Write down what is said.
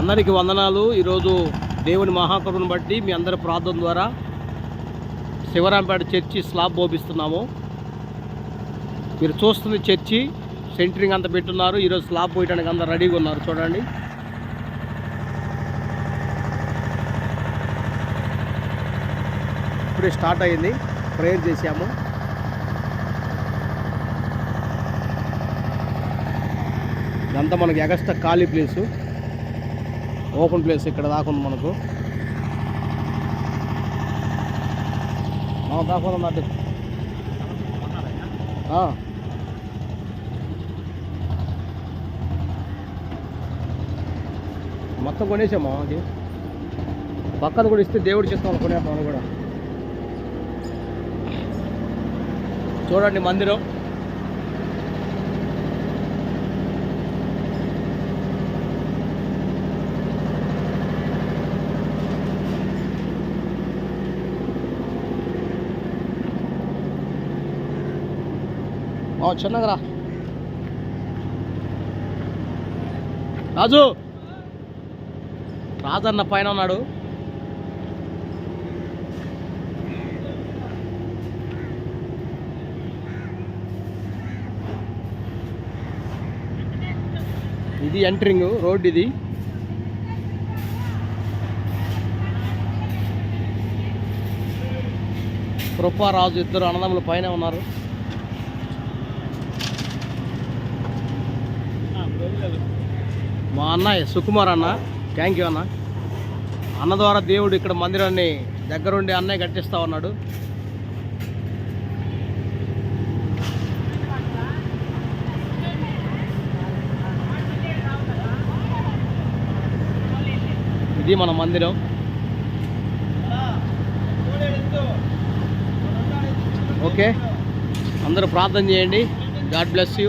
అందరికీ వందనాలు. ఈరోజు దేవుని మహాకరుణను బట్టి మీ అందరి ప్రార్థన ద్వారా శివరాంపేట చర్చి స్లాబ్ బోపిస్తున్నాము మీరు చూస్తుంది చర్చి సెంటరింగ్ అంతా పెట్టున్నారు. ఈరోజు స్లాబ్ పోయడానికి అందరు రెడీగా ఉన్నారు. చూడండి. ఇప్పుడే స్టార్ట్ అయ్యింది ప్రేయర్ చేశాము. ఇదంతా మనకి ఎగస్ట్రా ఖాళీ ప్లేసు. ఓపెన్ ప్లేస్ ఇక్కడ దాకా ఉంది మనకు. మనం దాకా ఉన్నట్టు మొత్తం కొనేసామా అది? పక్కన కూడా ఇస్తే దేవుడు చేస్తాం కొనేద్దాం కూడా. చూడండి మందిరం. చిన్నగా రా రాజు! రాజన్న పైన ఉన్నాడు. ఇది ఎంట్రింగ్ రోడ్ ఇది. కృపారాజు ఇద్దరు అన్నదమ్ములు పైన ఉన్నారు. మా అన్నయ్య సుకుమార్ అన్న. థ్యాంక్ యూ అన్న. అన్న ద్వారా దేవుడు ఇక్కడ మందిరాన్ని దగ్గరుండి అన్నయ్య కట్టిస్తా ఉన్నాడు. ఇది మన మందిరం. ఓకే అందరూ ప్రార్థన చేయండి. God bless you